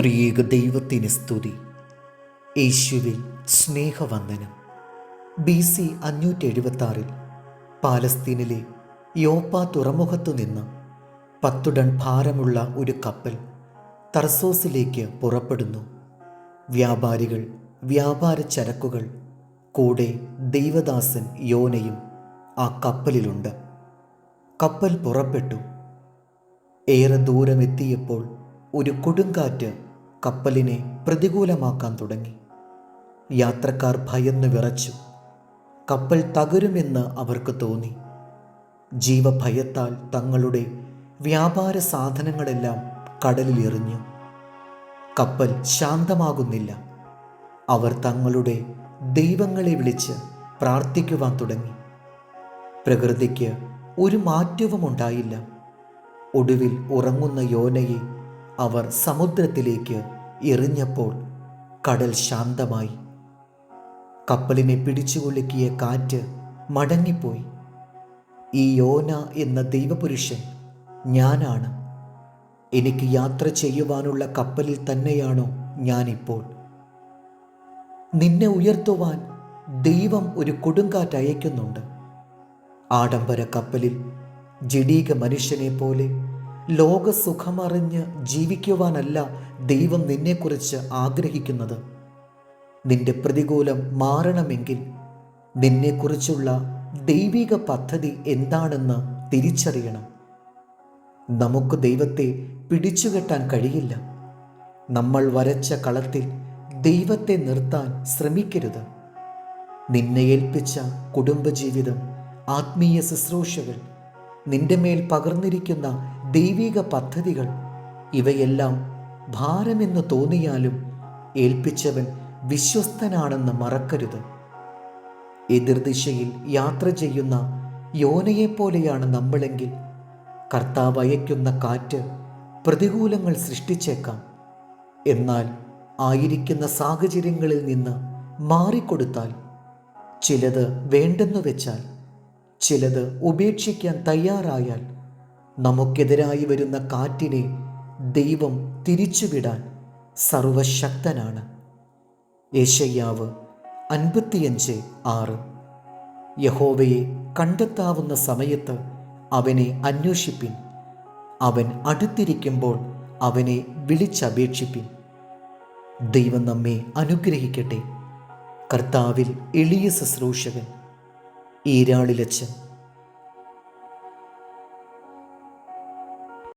ത്രിയേക ദൈവത്തിന് സ്തുതി. യേശുവിൽ സ്നേഹവന്ദനം. ബി സി അഞ്ഞൂറ്റി എഴുപത്തി ആറിൽ പാലസ്തീനിലെ യോപ്പ തുറമുഖത്തു നിന്ന് പത്തു ടൺ ഭാരമുള്ള ഒരു കപ്പൽ തർസോസിലേക്ക് പുറപ്പെടുന്നു. വ്യാപാരികൾ വ്യാപാര ചരക്കുകൾ കൂടെ ദൈവദാസൻ യോനയും ആ കപ്പലിലുണ്ട്. കപ്പൽ പുറപ്പെട്ടു. ഏറെ ദൂരമെത്തിയപ്പോൾ ഒരു കൊടുങ്കാറ്റ് കപ്പലിനെ പ്രതികൂലമാക്കാൻ തുടങ്ങി. യാത്രക്കാർ ഭയന്നു വിറച്ചു. കപ്പൽ തകരുമെന്ന് അവർക്ക് തോന്നി. ജീവഭയത്താൽ തങ്ങളുടെ വ്യാപാര സാധനങ്ങളെല്ലാം കടലിൽ എറിഞ്ഞു കപ്പൽ ശാന്തമാകുന്നില്ല. അവർ തങ്ങളുടെ ദൈവങ്ങളെ വിളിച്ച് പ്രാർത്ഥിക്കുവാൻ തുടങ്ങി. പ്രകൃതിക്ക് ഒരു മാറ്റവും ഉണ്ടായില്ല ഒടുവിൽ ഉറങ്ങുന്ന യോനയെ അവർ സമുദ്രത്തിലേക്ക് എറിഞ്ഞപ്പോൾ കടൽ ശാന്തമായി. കപ്പലിനെ പിടിച്ചുകൊളുക്കിയ കാറ്റ് മടങ്ങിപ്പോയി. ഈ യോന എന്ന ദൈവപുരുഷൻ ഞാനാണ്. എനിക്ക് യാത്ര ചെയ്യുവാനുള്ള കപ്പലിൽ തന്നെയാണോ ഞാനിപ്പോൾ? നിന്നെ ഉയർത്തുവാൻ ദൈവം ഒരു കൊടുങ്കാറ്റ് അയക്കുന്നുണ്ട്. ആഡംബര കപ്പലിൽ ജഡീക മനുഷ്യനെ പോലെ ലോകസുഖമറിഞ്ഞ് ജീവിക്കുവാനല്ല ദൈവം നിന്നെക്കുറിച്ച് ആഗ്രഹിക്കുന്നത്. നിന്റെ പ്രതികൂലം മാറണമെങ്കിൽ നിന്നെക്കുറിച്ചുള്ള ദൈവിക പദ്ധതി എന്താണെന്ന് തിരിച്ചറിയണം. നമുക്ക് ദൈവത്തെ പിടിച്ചുകെട്ടാൻ കഴിയില്ല. നമ്മൾ വരച്ച കളത്തിൽ ദൈവത്തെ നിർത്താൻ ശ്രമിക്കരുത്. നിന്നെ ഏൽപ്പിച്ച കുടുംബജീവിതം ആത്മീയ ശുശ്രൂഷകൾ നിന്റെ മേൽ പകർന്നിരിക്കുന്ന ദൈവിക പദ്ധതികൾ ഇവയെല്ലാം ഭാരമെന്ന് തോന്നിയാലും ഏൽപ്പിച്ചവൻ വിശ്വസ്തനാണെന്ന് മറക്കരുത്. എതിർദിശയിൽ യാത്ര ചെയ്യുന്ന യോനയെപ്പോലെയാണ് നമ്മളെങ്കിൽ. കർത്താവ് അയക്കുന്ന കാറ്റ് പ്രതികൂലങ്ങൾ സൃഷ്ടിച്ചേക്കാം. എന്നാൽ ആയിരിക്കുന്ന സാഹചര്യങ്ങളിൽ നിന്ന് മാറിക്കൊടുത്താൽ ചിലത് വേണ്ടെന്നു വെച്ചാൽ ചിലത് ഉപേക്ഷിക്കാൻ തയ്യാറായാൽ നമുക്കെതിരായി വരുന്ന കാറ്റിനെ ദൈവം തിരിച്ചുവിടാൻ സർവശക്തനാണ്. യേശയ്യാവ് അൻപത്തിയഞ്ച് ആറ്. യഹോവയെ കണ്ടെത്താവുന്ന സമയത്ത് അവനെ അന്വേഷിപ്പിൻ. അവൻ അടുത്തിരിക്കുമ്പോൾ അവനെ വിളിച്ചപേക്ഷിപ്പിൻ. ദൈവം നമ്മെ അനുഗ്രഹിക്കട്ടെ. കർത്താവിൽ എളിയ ശുശ്രൂഷകൻ ഈരാളിലച്ചൻ